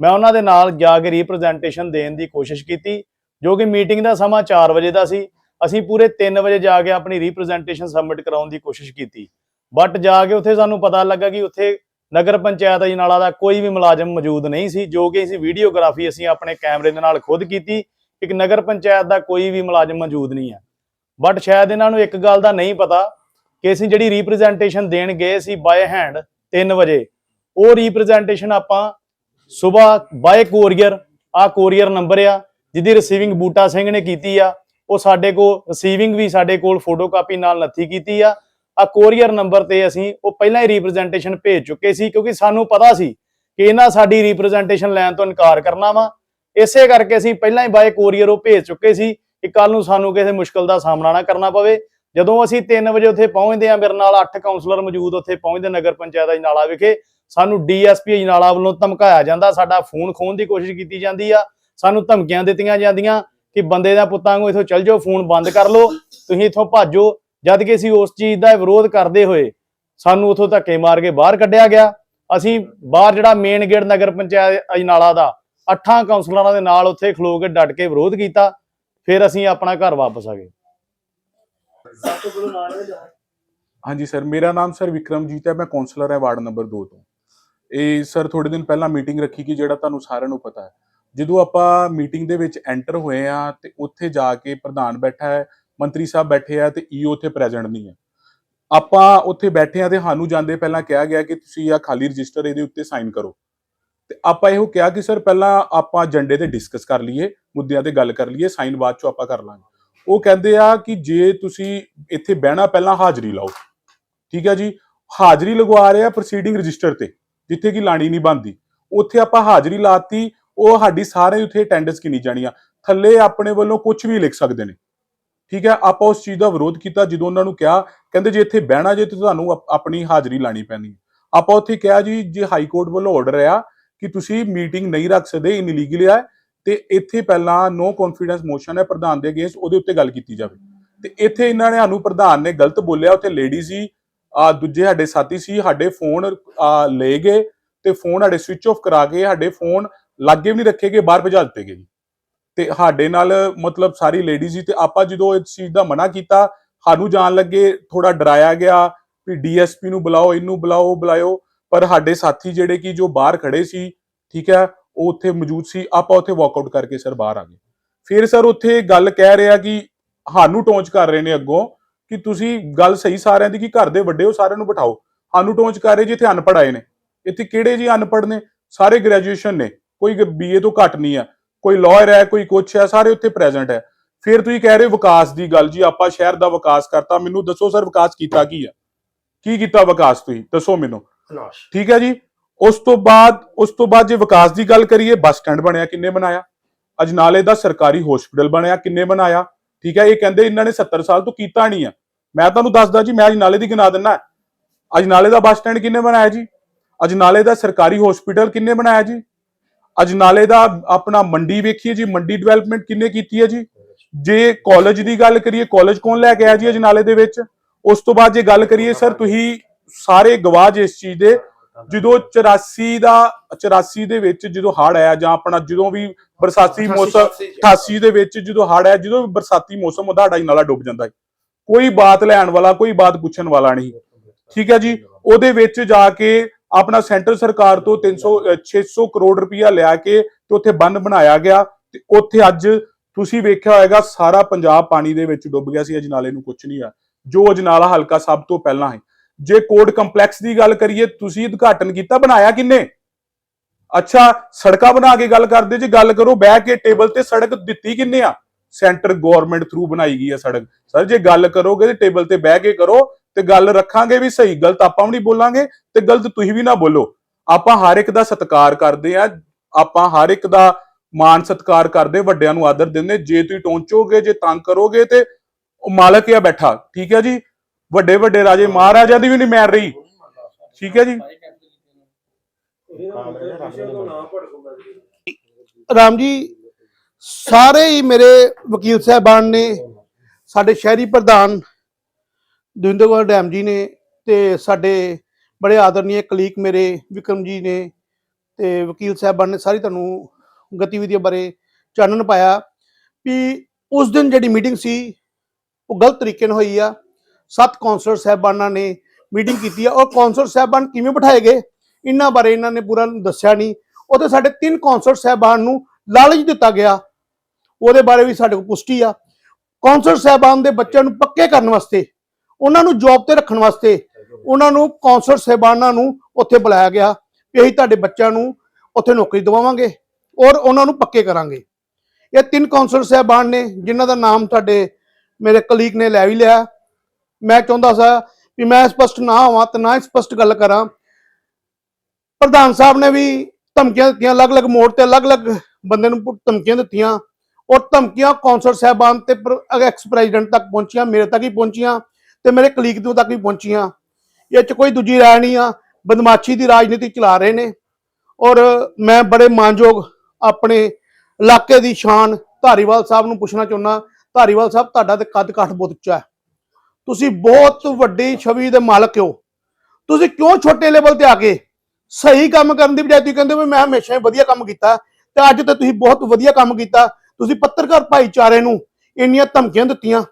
ਮੈਂ ਉਹਨਾਂ ਦੇ ਨਾਲ ਜਾ ਕੇ ਰਿਪਰੈਜ਼ੈਂਟੇਸ਼ਨ ਦੇਣ ਦੀ ਕੋਸ਼ਿਸ਼ ਕੀਤੀ। ਜੋ ਕਿ ਮੀਟਿੰਗ ਦਾ ਸਮਾਂ 4 ਵਜੇ ਦਾ ਸੀ। ਅਸੀਂ ਪੂਰੇ 3 ਵਜੇ ਜਾ ਕੇ ਆਪਣੀ ਰਿਪਰੈਜ਼ੈਂਟੇਸ਼ਨ ਸਬਮਿਟ ਕਰਾਉਣ ਦੀ ਕੋਸ਼ਿਸ਼ ਕੀਤੀ। ਬਟ ਜਾ ਕੇ ਉੱਥੇ ਸਾਨੂੰ ਪਤਾ ਲੱਗਾ ਕਿ ਉੱਥੇ ਨਗਰ ਪੰਚਾਇਤ ਅਜਨਾਲਾ ਦਾ ਕੋਈ ਵੀ ਮੁਲਾਜ਼ਮ ਮੌਜੂਦ ਨਹੀਂ ਸੀ, ਜੋ ਕਿ ਅਸੀਂ ਵੀਡੀਓਗ੍ਰਾਫੀ ਅਸੀਂ ਆਪਣੇ ਕੈਮਰੇ ਦੇ ਨਾਲ ਖੁਦ ਕੀਤੀ। ਇੱਕ ਨਗਰ ਪੰਚਾਇਤ ਦਾ ਕੋਈ ਵੀ ਮੁਲਾਜ਼ਮ ਮੌਜੂਦ ਨਹੀਂ ਹੈ। ਬਟ ਸ਼ਾਇਦ ਇਹਨਾਂ ਨੂੰ ਇੱਕ ਗੱਲ ਦਾ ਨਹੀਂ ਪਤਾ ਕਿ ਅਸੀਂ ਜਿਹੜੀ ਰਿਪਰੈਜ਼ੈਂਟੇਸ਼ਨ ਦੇਣ ਗਏ ਸੀ ਬਾਏ ਹੈਂਡ 3 ਵਜੇ, ਉਹ ਰਿਪਰੈਜ਼ੈਂਟੇਸ਼ਨ ਆਪਾਂ ਸਵੇਰ ਬਾਏ ਕੋਰੀਅਰ ਆ ਕੋਰੀਅਰ ਨੰਬਰ ਆ ਜਿਹਦੀ ਰਿਸੀਵਿੰਗ ਬੂਟਾ ਸਿੰਘ ਨੇ ਕੀਤੀ ਆ, ਉਹ ਸਾਡੇ ਕੋਲ ਰਿਸੀਵਿੰਗ ਵੀ ਸਾਡੇ ਕੋਲ ਫੋਟੋਕਾਪੀ ਨਾਲ ਨੱਥੀ ਕੀਤੀ ਆ। ਆ ਕੋਰੀਅਰ ਨੰਬਰ ਤੇ ਅਸੀਂ ਉਹ ਪਹਿਲਾਂ ਹੀ ਰਿਪਰੈਜ਼ੈਂਟੇਸ਼ਨ ਭੇਜ ਚੁੱਕੇ ਸੀ, ਕਿਉਂਕਿ ਸਾਨੂੰ ਪਤਾ ਸੀ ਕਿ ਇਹਨਾਂ ਸਾਡੀ ਰਿਪਰੈਜ਼ੈਂਟੇਸ਼ਨ ਲੈਣ ਤੋਂ ਇਨਕਾਰ ਕਰਨਾ ਵਾ। ਇਸੇ ਕਰਕੇ ਅਸੀਂ ਪਹਿਲਾਂ ਹੀ ਬਾਏ ਕੋਰੀਅਰ ਉਹ ਭੇਜ ਚੁੱਕੇ ਸੀ ਕਿ ਕੱਲ ਨੂੰ ਸਾਨੂੰ ਕਿਸੇ ਮੁਸ਼ਕਲ ਦਾ ਸਾਹਮਣਾ ਨਾ ਕਰਨਾ ਪਵੇ। ਜਦੋਂ ਅਸੀਂ 3 ਵਜੇ ਉੱਥੇ ਪਹੁੰਚਦੇ ਆ ਮੇਰੇ ਨਾਲ 8 ਕਾਉਂਸਲਰ ਮੌਜੂਦ ਉੱਥੇ ਪਹੁੰਚਦੇ ਨਗਰ ਪੰਚਾਇਤ ਅਜਨਾਲਾ ਵਿਖੇ। ਸਾਨੂੰ ਡੀਐਸਪੀ ਅਜਨਾਲਾ ਵੱਲੋਂ ਧਮਕਾਇਆ ਜਾਂਦਾ, ਸਾਡਾ ਫੋਨ ਖੋਣ ਦੀ ਕੋਸ਼ਿਸ਼ ਕੀਤੀ ਜਾਂਦੀ ਆ। ਸਾਨੂੰ ਧਮਕੀਆਂ ਦਿੱਤੀਆਂ ਜਾਂਦੀਆਂ ਕਿ ਬੰਦੇ ਦਾ ਪੁੱਤਾਂ ਨੂੰ ਇਥੋਂ ਚੱਲ ਜਾਓ, ਫੋਨ ਬੰਦ ਕਰ ਲਓ, ਤੁਸੀਂ ਇਥੋਂ ਭਾਜੋ। ਜਦ ਕਿ ਅਸੀਂ ਉਸ ਚੀਜ਼ ਦਾ ਵਿਰੋਧ ਕਰਦੇ ਹੋਏ ਸਾਨੂੰ ਉਥੋਂ ਧੱਕੇ ਮਾਰ ਕੇ ਬਾਹਰ ਕੱਢਿਆ ਗਿਆ। ਅਸੀਂ ਬਾਹਰ ਜਿਹੜਾ ਮੇਨ ਗੇਟ ਨਗਰ ਪੰਚਾਇਤ ਅਜਨਾਲਾ ਦਾ, ਅੱਠਾਂ ਕਾਉਂਸਲਰਾਂ ਦੇ ਨਾਲ ਉੱਥੇ ਖਲੋ ਕੇ ਡਟ ਕੇ ਵਿਰੋਧ ਕੀਤਾ, ਫਿਰ ਅਸੀਂ ਆਪਣਾ ਘਰ ਵਾਪਸ ਆ ਗਏ। ਹਾਂਜੀ ਸਰ, ਮੇਰਾ ਨਾਮ ਸਰ ਵਿਕਰਮਜੀਤ ਹੈ, ਮੈਂ ਕਾਉਂਸਲਰ ਹਾਂ ਵਾਰਡ ਨੰਬਰ 2 ਤੋਂ। ਇਹ ਸਰ ਥੋੜੇ ਦਿਨ ਪਹਿਲਾਂ ਮੀਟਿੰਗ ਰੱਖੀ ਕਿ ਜਿਹੜਾ ਤੁਹਾਨੂੰ ਸਾਰਿਆਂ ਨੂੰ ਪਤਾ ਹੈ। ਜਦੋਂ ਆਪਾਂ ਮੀਟਿੰਗ ਦੇ ਵਿੱਚ ਐਂਟਰ ਹੋਏ ਆ ਤੇ ਉੱਥੇ ਜਾ ਕੇ ਪ੍ਰਧਾਨ ਬੈਠਾ ਹੈ, ਮੰਤਰੀ ਸਾਹਿਬ ਬੈਠੇ ਆ ਤੇ ਈਓ ਉੱਥੇ ਪ੍ਰੈਜ਼ੈਂਟ ਨਹੀਂ ਹੈ। ਆਪਾਂ ਉੱਥੇ ਬੈਠੇ ਆ ਤੇ ਸਾਨੂੰ ਜਾਂਦੇ ਪਹਿਲਾਂ ਕਿਹਾ ਗਿਆ ਕਿ ਤੁਸੀਂ ਆ ਖਾਲੀ ਰਜਿਸਟਰ ਇਹਦੇ ਉੱਤੇ ਸਾਈਨ ਕਰੋ। ਤੇ ਆਪਾਂ ਇਹੋ ਕਿਹਾ ਕਿ ਸਰ ਪਹਿਲਾਂ ਆਪਾਂ ਏਜੰਡੇ ਤੇ ਡਿਸਕਸ ਕਰ ਲਈਏ, ਮੁੱਦਿਆਂ ਤੇ ਗੱਲ ਕਰ ਲਈਏ ਸਾਈਨ ਬਾਅਦ ਚੋਂ ਆਪਾਂ ਕਰ ਲਾਂਗੇ। ਉਹ ਕਹਿੰਦੇ ਆ ਕਿ ਜੇ ਤੁਸੀਂ ਇੱਥੇ ਬਹਿਣਾ ਪਹਿਲਾਂ ਹਾਜ਼ਰੀ ਲਾਓ। ਠੀਕ ਹੈ ਜੀ? ਹਾਜ਼ਰੀ ਲਗਵਾ ਰਹੇ ਆ ਪ੍ਰੋਸੀਡਿੰਗ ਰਜਿਸਟਰ ਤੇ, ਜਿੱਥੇ ਕਿ ਲਾਣੀ ਨਹੀਂ ਬੰਦੀ ਉੱਥੇ ਆਪਾਂ ਹਾਜ਼ਰੀ ਲਾਤੀ ਉਹ ਸਾਡੀ ਸਾਰੇ ਉੱਥੇ ਅਟੈਂਡੈਂਸ ਕਿੰਨੀ ਜਾਣੀ ਆ? ਥੱਲੇ ਆਪਣੇ ਵੱਲੋਂ ਕੁਝ ਵੀ ਲਿਖ ਸਕਦੇ ਨੇ। ਠੀਕ ਹੈ ਆਪਾਂ ਉਸ ਚੀਜ਼ ਦਾ ਵਿਰੋਧ ਕੀਤਾ ਜਦੋਂ ਉਹਨਾਂ ਨੂੰ ਕਿਹਾ ਕਹਿੰਦੇ ਜੇ ਇੱਥੇ ਬਹਿਣਾ ਜੇ ਤੇ ਤੁਹਾਨੂੰ ਆਪਣੀ ਹਾਜ਼ਰੀ ਲਾਣੀ ਪੈਣੀ ਹੈ। ਆਪਾਂ ਉੱਥੇ ਕਿਹਾ ਜੀ ਜੇ ਹਾਈ ਕੋਰਟ ਵੱਲੋਂ ਆਰਡਰ ਆ ਕਿ ਤੁਸੀਂ ਮੀਟਿੰਗ ਨਹੀਂ ਰੱਖ ਸਕਦੇ ਇਨਲੀਗਲ ਹੈ ਤੇ ਇੱਥੇ ਪਹਿਲਾਂ ਨੋ ਕੌਨਫੀਡੈਂਸ ਮੋਸ਼ਨ ਹੈ ਪ੍ਰਧਾਨ ਦੇ ਅਗੇਂਸਟ ਉਹਦੇ ਉੱਤੇ ਗੱਲ ਕੀਤੀ ਜਾਵੇ। ਤੇ ਇੱਥੇ ਇਹਨਾਂ ਨੇ ਸਾਨੂੰ ਪ੍ਰਧਾਨ ਨੇ ਗਲਤ ਬੋਲਿਆ ਉੱਥੇ ਲੇਡੀ ਸੀ ਆ ਦੂਜੇ ਸਾਡੇ ਸਾਥੀ ਸੀ ਸਾਡੇ ਫੋਨ ਆ, ਲੈ ਗਏ ਤੇ ਫੋਨ ਸਾਡੇ ਸਵਿਚ ਆਫ ਕਰਾ ਕੇ ਸਾਡੇ ਫੋਨ ਲਾਗੇ ਵੀ ਨਹੀਂ ਰੱਖੇ ਗਏ ਬਾਹਰ ਭਜਾ ਦਿੱਤੇ ਗਏ ਜੀ। ਤੇ ਸਾਡੇ ਨਾਲ ਮਤਲਬ ਸਾਰੀ ਲੇਡੀਜ਼ ਸੀ ਤੇ ਆਪਾਂ ਜਦੋਂ ਇਸ ਚੀਜ਼ ਦਾ ਮਨਾ ਕੀਤਾ, ਸਾਨੂੰ ਜਾਣ ਲੱਗੇ ਥੋੜਾ ਡਰਾਇਆ ਗਿਆ ਵੀ ਡੀਐਸਪੀ ਨੂੰ ਬੁਲਾਓ, ਇਹਨੂੰ ਬੁਲਾਓ, ਉਹ ਬੁਲਾਓ ਪਰ ਸਾਡੇ ਸਾਥੀ ਜਿਹੜੇ ਕਿ ਜੋ ਬਾਹਰ ਖੜੇ ਸੀ, ਠੀਕ ਹੈ, ਉਹ ਉੱਥੇ ਮੌਜੂਦ ਸੀ, ਆਪਾਂ ਉੱਥੇ ਵਾਕਆਊਟ ਕਰਕੇ ਸਰ ਬਾਹਰ ਆ ਗਏ। ਫਿਰ ਸਰ ਉੱਥੇ ਗੱਲ ਕਹਿ ਰਿਹਾ ਕਿ ਸਾਨੂੰ ਟੌਂਚ ਕਰ ਰਹੇ ਨੇ ਅੱਗੋਂ ਕਿ ਤੁਸੀਂ ਗੱਲ ਸਹੀ ਸਾਰਿਆਂ ਦੀ, ਕਿ ਘਰ ਦੇ ਵੱਡੇ ਹੋ, ਸਾਰਿਆਂ ਨੂੰ ਬਿਠਾਓ। ਸਾਨੂੰ ਟੌਂਚ ਕਰ ਰਹੇ ਜੀ, ਇੱਥੇ ਅਨਪੜ੍ਹ ਆਏ ਨੇ। ਇੱਥੇ ਕਿਹੜੇ ਜੀ ਅਨਪੜ੍ਹ ਨੇ? ਸਾਰੇ ਗ੍ਰੈਜੂਏਸ਼ਨ ਨੇ। ਕੋਈ ਬੀਏ ਤੋਂ ਘੱਟ ਨਹੀਂ ਆ। ਕੋਈ ਲਾਇਰ ਹੈ ਕੋਈ ਕੁਛ ਹੈ ਸਾਰੇ ਉੱਥੇ ਪ੍ਰੈਜ਼ੈਂਟ ਹੈ। ਫਿਰ ਤੁਸੀਂ ਕਹਿ ਰਹੇ ਹੋ ਵਿਕਾਸ ਦੀ ਗੱਲ ਜੀ ਆਪਾਂ ਸ਼ਹਿਰ ਦਾ ਵਿਕਾਸ ਕਰਤਾ। ਮੈਨੂੰ ਦੱਸੋ ਸਰ ਵਿਕਾਸ ਕੀਤਾ ਕੀ ਆ? ਕੀ ਕੀਤਾ ਵਿਕਾਸ ਤੁਸੀਂ? ਦੱਸੋ ਮੈਨੂੰ। ਠੀਕ ਹੈ ਜੀ? ਉਸ ਤੋਂ ਬਾਅਦ ਉਸ ਤੋਂ ਬਾਅਦ ਜੇ ਵਿਕਾਸ ਦੀ ਗੱਲ ਕਰੀਏ ਬੱਸ ਸਟੈਂਡ ਬਣਿਆ ਕਿੰਨੇ ਬਣਾਇਆ? ਅਜਨਾਲੇ ਦਾ ਸਰਕਾਰੀ ਹਸਪੀਟਲ ਬਣਿਆ ਕਿੰਨੇ ਬਣਾਇਆ? ਠੀਕ ਹੈ ਇਹ ਕਹਿੰਦੇ ਇਹਨਾਂ ਨੇ 70 ਸਾਲ ਤੋਂ ਕੀਤਾ ਨਹੀਂ ਆ। ਮੈਂ ਤੁਹਾਨੂੰ ਦੱਸਦਾ ਜੀ ਮੈਂ ਅਜਨਾਲੇ ਦੀ ਗਿਣਾ ਦਿੰਨਾ। ਅਜਨਾਲੇ ਦਾ ਬੱਸ ਸਟੈਂਡ ਕਿੰਨੇ ਬਣਾਇਆ ਜੀ? ਅਜਨਾਲੇ ਦਾ ਸਰਕਾਰੀ ਹਸਪੀਟਲ ਕਿੰਨੇ ਬਣਾਇਆ ਜੀ? ਅਜਨਾਲੇ ਦਾ ਆਪਣਾ ਮੰਡੀ ਵੇਖੀਏ ਜੀ ਮੰਡੀ ਡਿਵੈਲਪਮੈਂਟ ਕਿੰਨੇ ਕੀਤੀ ਹੈ ਜੀ? ਜੇ ਕਾਲਜ ਦੀ ਗੱਲ ਕਰੀਏ ਕਾਲਜ ਕੌਣ ਲੈ ਕੇ ਆਇਆ ਜੀ ਅਜਨਾਲੇ ਦੇ ਵਿੱਚ? ਉਸ ਤੋਂ ਬਾਅਦ ਜੇ ਗੱਲ ਕਰੀਏ ਸਰ ਤੁਸੀਂ ਸਾਰੇ ਗਵਾਹ ਜੇ ਇਸ ਚੀਜ਼ ਦੇ ਜਦੋਂ 84 ਦਾ 84 ਦੇ ਵਿੱਚ ਜਦੋਂ ਹੜ ਆਇਆ ਜਾਂ ਆਪਣਾ ਜਦੋਂ ਵੀ ਬਰਸਾਤੀ ਮੌਸਮ 88 ਦੇ ਵਿੱਚ ਜਦੋਂ ਹੜ ਆਇਆ ਜਦੋਂ ਵੀ ਬਰਸਾਤੀ ਮੌਸਮ ਹੁੰਦਾ ਸਾਡਾ ਨਾਲਾ ਡੁੱਬ ਜਾਂਦਾ ਹੈ ਕੋਈ ਬਾਤ ਲੈਣ ਵਾਲਾ ਕੋਈ ਬਾਤ ਪੁੱਛਣ ਵਾਲਾ ਨਹੀਂ। ਠੀਕ ਹੈ ਜੀ? ਉਹਦੇ ਵਿੱਚ ਜਾ ਕੇ ਆਪਣਾ ਸੈਂਟਰ ਸਰਕਾਰ ਤੋਂ 300 ਅ, 600 ਕਰੋੜ ਰੁਪਇਆ ਲਿਆ ਕੇ ਤੇ ਉੱਥੇ ਬੰਨ ਬਣਾਇਆ ਗਿਆ ਤੇ ਉੱਥੇ ਅੱਜ ਤੁਸੀਂ ਵੇਖਿਆ ਹੋਏਗਾ ਸਾਰਾ ਪੰਜਾਬ ਪਾਣੀ ਦੇ ਵਿੱਚ ਡੁੱਬ ਗਿਆ ਸੀ ਅਜਨਾਲੇ ਨੂੰ ਕੁਝ ਨਹੀਂ ਆ। ਜੋ ਅਜਨਾਲਾ ਹਲਕਾ ਸਭ ਤੋਂ ਪਹਿਲਾਂ ਹੈ ਜੇ ਕੋਰਟ ਕੰਪਲੈਕਸ ਦੀ ਗੱਲ ਕਰੀਏ ਤੁਸੀਂ ਉਦਘਾਟਨ ਕੀਤਾ ਬਣਾਇਆ ਕਿੰਨੇ? ਅੱਛਾ ਸੜਕਾਂ ਬਣਾ ਕੇ ਗੱਲ ਕਰਦੇ ਜੇ ਗੱਲ ਕਰੋ ਬਹਿ ਕੇ ਟੇਬਲ ਤੇ ਸੜਕ ਦਿੱਤੀ ਕਿੰਨੇ ਆ? ਸੈਂਟਰ ਗਵਰਨਮੈਂਟ ਥਰੂ ਬਣਾਈ ਗਈ ਆ ਸੜਕ। ਸਰ ਜੇ ਗੱਲ ਕਰੋਗੇ ਤੇ ਟੇਬਲ ਤੇ ਬਹਿ ਕੇ ਕਰੋ ਤੇ ਗੱਲ ਰੱਖਾਂਗੇ ਵੀ ਸਹੀ, ਗਲਤ ਆਪਾਂ ਵੀ ਨਹੀਂ ਬੋਲਾਂਗੇ ਤੇ ਗਲਤ ਤੁਸੀਂ ਵੀ ਨਾ ਬੋਲੋ। ਆਪਾਂ ਹਰ ਇੱਕ ਦਾ ਸਤਿਕਾਰ ਕਰਦੇ ਆ ਆਪਾਂ ਹਰ ਇੱਕ ਦਾ ਮਾਨ ਸਤਿਕਾਰ ਕਰਦੇ, ਵੱਡਿਆਂ ਨੂੰ ਆਦਰ ਦਿੰਦੇ, ਜੇ ਤੁਸੀਂ ਟੋਂਚੋਗੇ, ਜੇ ਤੰਗ ਕਰੋਗੇ ਤੇ ਮਾਲਕ ਆ ਬੈਠਾ, ਠੀਕ ਹੈ ਜੀ? ਵੱਡੇ ਵੱਡੇ ਰਾਜੇ ਮਹਾਰਾਜਾ ਦੀ ਵੀ ਨਹੀਂ ਮੈਰ ਰਹੀ। ਠੀਕ ਹੈ ਜੀ? ਰਾਮ ਜੀ, ਸਾਰੇ ਹੀ ਮੇਰੇ ਵਕੀਲ ਸਾਹਿਬਾਨ ਨੇ, ਸਾਡੇ ਸ਼ਹਿਰੀ ਪ੍ਰਧਾਨ ਦਵਿੰਦਰ ਕੁਮਾਰ ਡੈਮ ਜੀ ਨੇ ਤੇ ਸਾਡੇ ਬੜੇ ਆਦਰਨੀय ਕਲੀਕ ਮੇਰੇ ਵਿਕਰਮ ਜੀ ਨੇ ਤੇ ਵਕੀਲ ਸਾਹਿਬਾਨ ਨੇ ਸਾਰੀ ਤੁਹਾਨੂੰ ਗਤੀਵਿਧੀਆਂ ਬਾਰੇ ਚਾਨਣ ਪਾਇਆ ਵੀ ਉਸ ਦਿਨ ਜਿਹੜੀ ਮੀਟਿੰਗ ਸੀ, ਉਹ ਗਲਤ ਤਰੀਕੇ ਨਾਲ ਹੋਈ ਆ। ਸੱਤ ਕੌਂਸਲਰ ਸਾਹਿਬਾਨਾਂ ਨੇ ਮੀਟਿੰਗ ਕੀਤੀ ਆ। ਔਰ ਕੌਂਸਲਰ ਸਾਹਿਬਾਨ ਕਿਵੇਂ ਬਿਠਾਏ ਗਏ? ਇਹਨਾਂ ਬਾਰੇ ਇਹਨਾਂ ਨੇ ਪੂਰਾ ਦੱਸਿਆ ਨਹੀਂ। ਉਹਦੇ ਸਾਡੇ ਤਿੰਨ ਕੌਂਸਲਰ ਸਾਹਿਬਾਨ ਨੂੰ ਲਾਲਚ ਦਿੱਤਾ ਗਿਆ। ਉਹਦੇ ਬਾਰੇ ਵੀ ਸਾਡੇ ਕੋਲ ਪੁਸ਼ਟੀ ਆ। ਕੌਂਸਲਰ ਸਾਹਿਬਾਨ ਦੇ ਬੱਚਿਆਂ ਨੂੰ ਪੱਕੇ ਕਰਨ ਵਾਸਤੇ ਉਹਨਾਂ ਨੂੰ ਜੌਬ ਤੇ ਰੱਖਣ ਵਾਸਤੇ, ਉਹਨਾਂ ਨੂੰ ਕੌਂਸਲਰ ਸਾਹਿਬਾਨਾਂ ਨੂੰ ਉੱਥੇ ਬੁਲਾਇਆ ਗਿਆ ਵੀ ਅਸੀਂ ਤੁਹਾਡੇ ਬੱਚਿਆਂ ਨੂੰ ਉੱਥੇ ਨੌਕਰੀ ਦਿਵਾਵਾਂਗੇ ਔਰ ਉਹਨਾਂ ਨੂੰ ਪੱਕੇ ਕਰਾਂਗੇ। ਇਹ ਤਿੰਨ ਕੌਂਸਲਰ ਸਾਹਿਬਾਨ ਨੇ, ਜਿਨ੍ਹਾਂ ਦਾ ਨਾਮ ਤੁਹਾਡੇ ਮੇਰੇ ਕਲੀਗ ਨੇ ਲੈ ਵੀ ਲਿਆ। ਮੈਂ ਚਾਹੁੰਦਾ ਸਾਂ ਵੀ ਮੈਂ ਸਪਸ਼ਟ ਨਾ ਹੋਵਾਂ ਤੇ ਨਾ ਹੀ ਸਪਸ਼ਟ ਗੱਲ ਕਰਾਂ। ਪ੍ਰਧਾਨ ਸਾਹਿਬ ਨੇ ਵੀ ਧਮਕੀਆਂ ਦਿੱਤੀਆਂ, ਅਲੱਗ-ਅਲੱਗ ਮੋੜ ਤੇ ਅਲੱਗ-ਅਲੱਗ ਬੰਦੇ ਨੂੰ ਧਮਕੀਆਂ ਦਿੱਤੀਆਂ। ਔਰ ਧਮਕੀਆਂ ਕੌਂਸਲਰ ਸਾਹਿਬਾਨ ਤੇ ਐਕਸ ਪ੍ਰੈਜ਼ੀਡੈਂਟ ਤੱਕ ਪਹੁੰਚੀਆਂ, ਮੇਰੇ ਤੱਕ ਹੀ ਪਹੁੰਚੀਆਂ। ਤੇ ਮੇਰੇ ਕਲੀਗ ਤੋਂ ਤੱਕ ਵੀ ਪਹੁੰਚੀਆਂ। ਇਹ ਚ ਕੋਈ ਦੂਜੀ ਰਾय ਨਹੀਂ ਆ। ਬਦਮਾਸ਼ੀ ਦੀ ਰਾਜਨੀਤੀ ਚਲਾ ਰਹੇ ਨੇ। ਔਰ ਮੈਂ ਬੜੇ ਮਾਨਯੋਗ ਆਪਣੇ ਇਲਾਕੇ ਦੀ ਸ਼ਾਨ ਧਾਰੀਵਾਲ ਸਾਹਿਬ ਨੂੰ ਪੁੱਛਣਾ ਚਾਹੁੰਦਾ। ਧਾਰੀਵਾਲ ਸਾਹਿਬ, ਤੁਹਾਡਾ ਤੇ ਕੱਦ ਕਾਠ ਬਹੁਤ ਉੱਚਾ ਹੈ। ਤੁਸੀਂ ਬਹੁਤ ਵੱਡੀ ਛਵੀ ਦੇ ਮਾਲਕ ਹੋ। ਤੁਸੀਂ ਕਿਉਂ ਛੋਟੇ ਲੈਵਲ ਤੇ ਆ ਕੇ ਸਹੀ ਕੰਮ ਕਰਨ ਦੀ ਬਜਾਏ ਤੁਸੀਂ ਕਹਿੰਦੇ ਵੀ ਮੈਂ ਹਮੇਸ਼ਾ ਹੀ ਵਧੀਆ ਕੰਮ ਕੀਤਾ। ਤੇ ਅੱਜ ਤੇ ਤੁਸੀਂ ਬਹੁਤ ਵਧੀਆ ਕੰਮ ਕੀਤਾ। ਤੁਸੀਂ ਪੱਤਰਕਾਰ ਭਾਈਚਾਰੇ ਨੂੰ ਇੰਨੀਆਂ ਧਮਕੀਆਂ ਦਿੱਤੀਆਂ।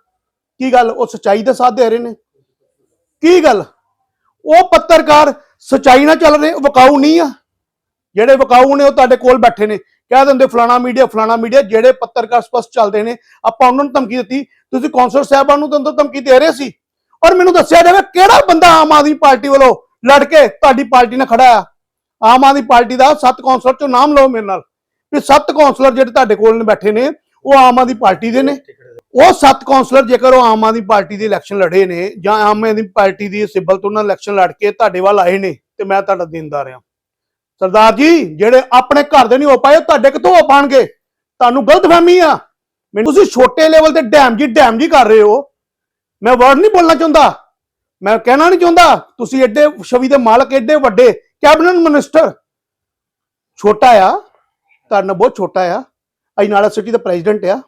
ਕੀ ਗੱਲ? ਉਹ ਸਚਾਈ ਦਾ ਸਾਥ ਦੇ ਰਹੇ ਨੇ। ਕੀ ਗੱਲ? ਉਹ ਪੱਤਰਕਾਰ ਸਚਾਈ ਨਾਲ ਚੱਲ ਰਹੇ ਵਕਾਊ ਨਹੀਂ ਆ। ਜਿਹੜੇ ਵਕਾਊ ਨੇ ਉਹ ਤੁਹਾਡੇ ਕੋਲ ਬੈਠੇ ਨੇ। ਕਹਿ ਦਿੰਦੇ, ਫਲਾਣਾ ਮੀਡੀਆ ਫਲਾਣਾ ਮੀਡੀਆ, ਜਿਹੜੇ ਪੱਤਰਕਾਰ ਸਪਸ਼ਟ ਚੱਲਦੇ ਨੇ, ਆਪਾਂ ਉਹਨਾਂ ਨੂੰ ਧਮਕੀ ਦਿੱਤੀ। ਤੁਸੀਂ ਕੌਂਸਲਰ ਸਾਹਿਬਾਨ ਨੂੰ ਤਾਂ ਧਮਕੀ ਦੇ ਰਹੇ ਸੀ। ਔਰ ਮੈਨੂੰ ਦੱਸਿਆ ਜਾਵੇ ਕਿਹੜਾ ਬੰਦਾ ਆਮ ਆਦਮੀ ਪਾਰਟੀ ਵੱਲੋਂ ਲੜ ਕੇ ਤੁਹਾਡੀ ਪਾਰਟੀ ਨਾਲ ਖੜਾ ਆ। ਆਮ ਆਦਮੀ ਪਾਰਟੀ ਦਾ ਸੱਤ ਕੌਂਸਲਰ ਚੋਂ ਨਾਮ ਲਓ ਮੇਰੇ ਨਾਲ। ਵੀ ਸੱਤ ਕੌਂਸਲਰ ਜਿਹੜੇ ਤੁਹਾਡੇ ਕੋਲ ਨੇ ਬੈਠੇ ਨੇ ਉਹ ਆਮ ਆਦਮੀ ਪਾਰਟੀ ਦੇ ਨੇ। ਉਹ ਸੱਤ ਕੌਂਸਲਰ ਜੇਕਰ ਉਹ ਆਮ ਆਦਮੀ ਪਾਰਟੀ ਦੇ ਇਲੈਕਸ਼ਨ ਲੜੇ ਨੇ ਜਾਂ ਆਮ ਆਦਮੀ ਪਾਰਟੀ ਦੀ ਸਿਬਲ ਤੋਂ ਉਹਨਾਂ ਇਲੈਕਸ਼ਨ ਲੜ ਕੇ ਤੁਹਾਡੇ ਵੱਲ ਆਏ ਨੇ ਤੇ ਮੈਂ ਤੁਹਾਡਾ ਦੇਣਦਾਰ ਆ ਸਰਦਾਰ ਜੀ, ਜਿਹੜੇ ਆਪਣੇ ਘਰ ਦੇ ਨਹੀਂ ਹੋ ਪਾਏ ਤੁਹਾਡੇ ਕਿੱਥੋਂ ਹੋ ਪਾਣਗੇ? ਤੁਹਾਨੂੰ ਗਲਤਫਹਿਮੀ ਆ। ਮੈਨੂੰ ਤੁਸੀਂ ਛੋਟੇ ਲੈਵਲ ਤੇ ਡੈਮ ਜੀ ਡੈਮ ਜੀ ਕਰ ਰਹੇ ਹੋ। ਮੈਂ ਵਰਡ ਨਹੀਂ ਬੋਲਣਾ ਚਾਹੁੰਦਾ। ਮੈਂ ਕਹਿਣਾ ਨਹੀਂ ਚਾਹੁੰਦਾ, ਤੁਸੀਂ ਐਡੇ ਛਵੀ ਦੇ ਮਾਲਕ ਐਡੇ ਵੱਡੇ ਕੈਬਨਿਟ ਮਿਨਿਸਟਰ ਛੋਟਾ ਆ, ਤੁਹਾਡੇ ਨਾਲ ਬਹੁਤ ਛੋਟਾ ਆ। ਅਜਨਾਲਾ ਸਿਟੀ ਦਾ ਪ੍ਰੈਜ਼ੀਡੈਂਟ ਆ।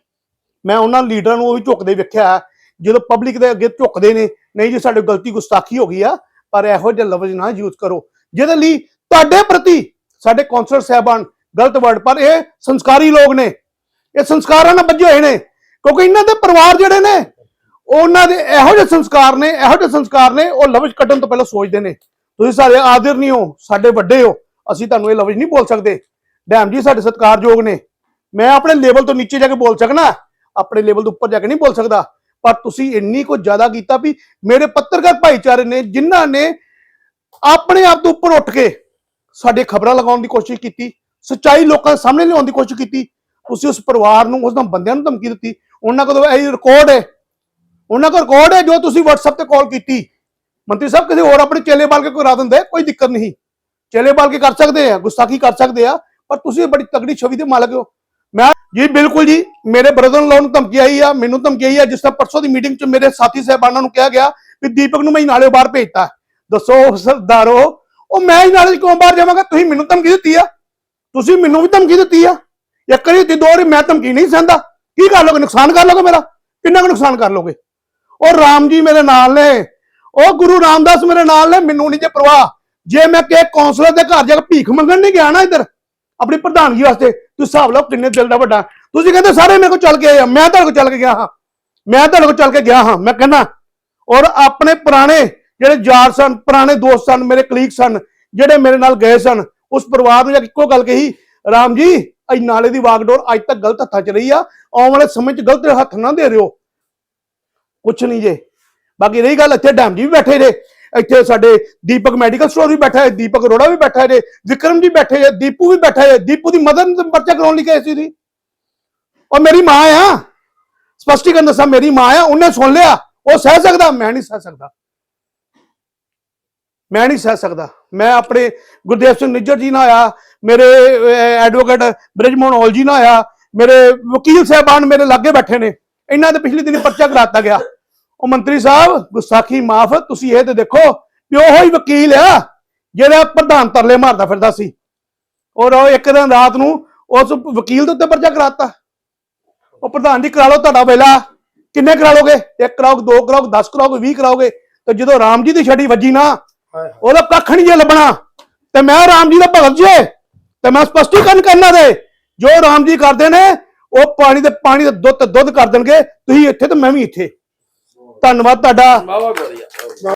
ਮੈਂ ਉਹਨਾਂ ਲੀਡਰਾਂ ਨੂੰ ਉਹ ਵੀ ਝੁਕਦੇ ਵੇਖਿਆ। ਜਦੋਂ ਪਬਲਿਕ ਦੇ ਅੱਗੇ ਝੁਕਦੇ ਨੇ, ਨਹੀਂ ਜੀ ਸਾਡੇ ਗਲਤੀ ਗੁਸਤਾਖੀ ਹੋ ਗਈ ਆ, ਪਰ ਇਹੋ ਜਿਹੇ ਲਫ਼ਜ਼ ਨਾ ਯੂਜ਼ ਕਰੋ। ਜਿਹਦੇ ਲਈ ਤੁਹਾਡੇ ਪ੍ਰਤੀ ਸਾਡੇ ਕੌਂਸਲਰ ਸਾਹਿਬਾਨ ਗਲਤ ਵਰਡ ਪਰ ਇਹ ਸੰਸਕਾਰੀ ਲੋਕ ਨੇ। ਇਹ ਸੰਸਕਾਰਾਂ ਨਾਲ ਬੱਝੇ ਹੋਏ ਨੇ। ਕਿਉਂਕਿ ਇਹਨਾਂ ਦੇ ਪਰਿਵਾਰ ਜਿਹੜੇ ਨੇ, ਉਹਨਾਂ ਦੇ ਇਹੋ ਜਿਹੇ ਸੰਸਕਾਰ ਨੇ, ਇਹੋ ਜਿਹੇ ਸੰਸਕਾਰ ਨੇ, ਉਹ ਲਫ਼ਜ਼ ਕੱਢਣ ਤੋਂ ਪਹਿਲਾਂ ਸੋਚਦੇ ਨੇ। ਤੁਸੀਂ ਸਾਡੇ ਆਦਰ ਨਹੀਂ ਹੋ, ਸਾਡੇ ਵੱਡੇ ਹੋ। ਅਸੀਂ ਤੁਹਾਨੂੰ ਇਹ ਲਫ਼ਜ਼ ਨਹੀਂ ਬੋਲ ਸਕਦੇ। ਡੈਮ ਜੀ, ਸਾਡੇ ਸਤਿਕਾਰਯੋਗ ਨੇ। ਮੈਂ ਆਪਣੇ ਲੈਵਲ ਤੋਂ ਨੀਚੇ ਜਾ ਕੇ ਬੋਲ ਸਕਣਾ? ਆਪਣੇ ਲੈਵਲ ਤੋਂ ਉੱਪਰ ਜਾ ਕੇ ਨਹੀਂ ਬੋਲ ਸਕਦਾ। ਪਰ ਤੁਸੀਂ ਇੰਨੀ ਕੁ ਜ਼ਿਆਦਾ ਕੀਤਾ ਵੀ ਮੇਰੇ ਪੱਤਰਕਾਰ ਭਾਈਚਾਰੇ ਨੇ, ਜਿਨ੍ਹਾਂ ਨੇ ਆਪਣੇ ਆਪ ਤੋਂ ਉੱਪਰ ਉੱਠ ਕੇ ਸਾਡੇ ਖਬਰਾਂ ਲਗਾਉਣ ਦੀ ਕੋਸ਼ਿਸ਼ ਕੀਤੀ, ਸੱਚਾਈ ਲੋਕਾਂ ਸਾਹਮਣੇ ਲਿਆਉਣ ਦੀ ਕੋਸ਼ਿਸ਼ ਕੀਤੀ, ਤੁਸੀਂ ਉਸ ਪਰਿਵਾਰ ਨੂੰ, ਉਸ ਦਾ ਬੰਦਿਆਂ ਨੂੰ ਧਮਕੀ ਦਿੱਤੀ। ਉਹਨਾਂ ਕੋਲ ਇਹ ਰਿਕਾਰਡ ਹੈ। ਉਹਨਾਂ ਕੋਲ ਰਿਕਾਰਡ ਹੈ ਜੋ ਤੁਸੀਂ WhatsApp ਤੇ ਕਾਲ ਕੀਤੀ। ਮੰਤਰੀ ਸਾਹਿਬ, ਕਿਸੇ ਹੋਰ ਆਪਣੇ ਚੇਲੇ ਬਾਲ ਕੇ ਕਰਾ ਰਾ ਦਿੰਦੇ? ਕੋਈ ਦਿੱਕਤ ਨਹੀਂ। ਚੇਲੇ ਬਾਲ ਕੇ ਕਰ ਸਕਦੇ ਆ, ਗੁਸਤਾਖੀ ਕਰ ਸਕਦੇ ਆ, ਪਰ ਤੁਸੀਂ ਬੜੀ ਤਗੜੀ ਛਵੀ ਦੇ ਮਾਲਕ ਹੋ। ਮੈਂ ਜੀ ਬਿਲਕੁਲ ਜੀ, ਮੇਰੇ ਬ੍ਰਦਰ ਲੋ ਨੂੰ ਧਮਕੀ ਆਈ ਆ, ਮੈਨੂੰ ਧਮਕੀ ਆਈ ਆ, ਜਿਸ ਤਰ੍ਹਾਂ ਪਰਸੋਂ ਦੀ ਮੀਟਿੰਗ 'ਚ ਮੇਰੇ ਸਾਥੀ ਸਹਿਬਾਨਾਂ ਨੂੰ ਕਿਹਾ ਗਿਆ ਵੀ ਦੀਪਕ ਨੂੰ ਮੈਂ ਨਾਲੇ ਬਾਹਰ ਭੇਜਤਾ। ਦੱਸੋ ਸਰਦਾਰੋ ਉਹ ਮੈਂ ਹੀ ਨਾਲੇ ਕਿਉਂ ਬਾਹਰ ਜਾਵਾਂਗਾ? ਤੁਸੀਂ ਮੈਨੂੰ ਧਮਕੀ ਦਿੱਤੀ ਆ। ਤੁਸੀਂ ਮੈਨੂੰ ਵੀ ਧਮਕੀ ਦਿੱਤੀ ਆ। ਇੱਕ ਵਾਰੀ ਦਿੱਤੀ ਦੋ ਵਾਰੀ ਮੈਂ ਧਮਕੀ ਨਹੀਂ ਸਹਿੰਦਾ। ਕੀ ਕਰ ਲੋਗੇ? ਨੁਕਸਾਨ ਕਰ ਲੋਗੇ ਮੇਰਾ? ਕਿੰਨਾ ਕੁ ਨੁਕਸਾਨ ਕਰ ਲੋਗੇ? ਉਹ ਰਾਮ ਜੀ ਮੇਰੇ ਨਾਲ ਨੇ। ਉਹ ਗੁਰੂ ਰਾਮਦਾਸ ਮੇਰੇ ਨਾਲ ਨੇ, ਮੈਨੂੰ ਨਹੀਂ ਜੇ ਪ੍ਰਵਾਹ। ਜੇ ਮੈਂ ਕਿ ਕੌਂਸਲਰ ਦੇ ਘਰ ਜਾ ਕੇ ਭੀਖ ਮੰਗਣ ਨਹੀਂ ਗਿਆ ਨਾ ਇੱਧਰ, ਆਪਣੀ ਪ੍ਰਧਾਨਗੀ ਵਾਸਤੇ ਤੁਸੀਂ ਹਿਸਾਬ ਲਾਓ ਕਿੰਨੇ ਦਿਲ ਦਾ ਵੱਡਾ। ਤੁਸੀਂ ਕਹਿੰਦੇ ਸਾਰੇ ਮੇਰੇ ਕੋਲ ਚੱਲ ਕੇ ਆਏ ਮੈਂ ਤੁਹਾਡੇ ਕੋਲ ਚੱਲ ਕੇ ਗਿਆ ਹਾਂ। ਮੈਂ ਤੁਹਾਡੇ ਕੋਲ ਚੱਲ ਕੇ ਗਿਆ ਹਾਂ, ਮੈਂ ਕਹਿੰਦਾ। ਔਰ ਆਪਣੇ ਪੁਰਾਣੇ ਜਿਹੜੇ ਯਾਰ ਸਨ, ਪੁਰਾਣੇ ਦੋਸਤ ਸਨ, ਮੇਰੇ ਕਲੀਗ ਸਨ, ਜਿਹੜੇ ਮੇਰੇ ਨਾਲ ਗਏ ਸਨ, ਉਸ ਪਰਿਵਾਰ ਨੂੰ ਇੱਕੋ ਗੱਲ ਕਹੀ, ਰਾਮ ਜੀ ਅਜ ਨਾਲੇ ਦੀ ਵਾਗਡੋਰ ਅੱਜ ਤੱਕ ਗਲਤ ਹੱਥਾਂ 'ਚ ਰਹੀ ਆ, ਆਉਣ ਵਾਲੇ ਸਮੇਂ 'ਚ ਗਲਤ ਹੱਥ ਨਾ ਦੇ ਰਿਓ। ਕੁਛ ਨਹੀਂ ਜੇ। ਬਾਕੀ ਰਹੀ ਗੱਲ, ਇੱਥੇ ਡੈਮ ਜੀ ਵੀ ਬੈਠੇ ਜੇ। ਇੱਥੇ ਸਾਡੇ ਦੀਪਕ ਮੈਡੀਕਲ ਸਟੋਰ ਵੀ ਬੈਠਾ ਹੈ, ਦੀਪਕ ਅਰੋੜਾ ਵੀ ਬੈਠਾ ਜੇ ਵਿਕਰਮ ਜੀ ਬੈਠੇ ਜੇ ਦੀਪੂ ਵੀ ਬੈਠਾ ਹੈ, ਦੀਪੂ ਦੀ ਮਦਦ ਪਰਚਾ ਕਰਾਉਣ ਲਈ ਗਏ ਸੀ ਦੀ ਉਹ ਮੇਰੀ ਮਾਂ ਆ। ਸਪਸ਼ਟੀਕਰਨ ਦੱਸਾਂ, ਮੇਰੀ ਮਾਂ ਆ, ਉਹਨੇ ਸੁਣ ਲਿਆ। ਉਹ ਸਹਿ ਸਕਦਾ? ਮੈਂ ਨਹੀਂ ਸਹਿ ਸਕਦਾ। ਮੈਂ ਨਹੀਂ ਸਹਿ ਸਕਦਾ। ਮੈਂ ਆਪਣੇ ਗੁਰਦੇਵ ਸਿੰਘ ਨਿੱਜਰ ਜੀ ਨਾਲ ਆਇਆ ਮੇਰੇ ਐਡਵੋਕੇਟ ਬ੍ਰਿਜਮੋਹਨ ਔਲ ਜੀ ਨਾਲ ਆਇਆ ਮੇਰੇ ਵਕੀਲ ਸਾਹਿਬਾਨ ਮੇਰੇ ਲਾਗੇ ਬੈਠੇ ਨੇ। ਇਹਨਾਂ ਦੇ ਪਿਛਲੇ ਦਿਨੀ ਪਰਚਾ ਕਰਾਤਾ ਗਿਆ। ਉਹ ਮੰਤਰੀ ਸਾਹਿਬ ਗੁਸਤਾਖੀ ਮਾਫ ਤੁਸੀਂ ਇਹ ਤੇ ਦੇਖੋ ਵੀ ਉਹੋ ਹੀ ਵਕੀਲ ਆ ਜਿਹੜਾ ਪ੍ਰਧਾਨ ਤਰਲੇ ਮਾਰਦਾ ਫਿਰਦਾ ਸੀ। ਔਰ ਉਹ ਇੱਕ ਦਿਨ ਰਾਤ ਨੂੰ ਉਸ ਵਕੀਲ ਦੇ ਉੱਤੇ ਪਰਚਾ ਕਰਾਤਾ। ਉਹ ਪ੍ਰਧਾਨ ਜੀ ਕਰਾ ਲਓ ਤੁਹਾਡਾ ਵੇਲਾ। ਕਿੰਨੇ ਕਰਾ ਲੋਗੇ ਇੱਕ ਕਰਾਓਗੇ ਦੋ ਕਰਾਓਗੇ 10 ਕਰਾਓਗੇ 20 ਕਰਾਓਗੇ। ਤੇ ਜਦੋਂ ਰਾਮ ਜੀ ਦੀ ਛੜੀ ਵੱਜੀ ਨਾ ਉਹਦਾ ਕੱਖ ਨਹੀਂ ਜੇ ਲੱਭਣਾ। ਤੇ ਮੈਂ ਰਾਮ ਜੀ ਦਾ ਭਗਤ ਜੇ। ਤੇ ਮੈਂ ਸਪਸ਼ਟੀਕਰਨ ਕਰਨਾ ਦੇ। ਜੋ ਰਾਮ ਜੀ ਕਰਦੇ ਨੇ ਉਹ ਪਾਣੀ ਦੇ ਪਾਣੀ ਦਾ ਦੁੱਧ ਦੁੱਧ ਕਰ ਦੇਣਗੇ। ਤੁਸੀਂ ਇੱਥੇ ਤੇ ਮੈਂ ਵੀ ਇੱਥੇ। ਧੰਨਵਾਦ ਤੁਹਾਡਾ। ਬਹੁਤ ਵਧੀਆ।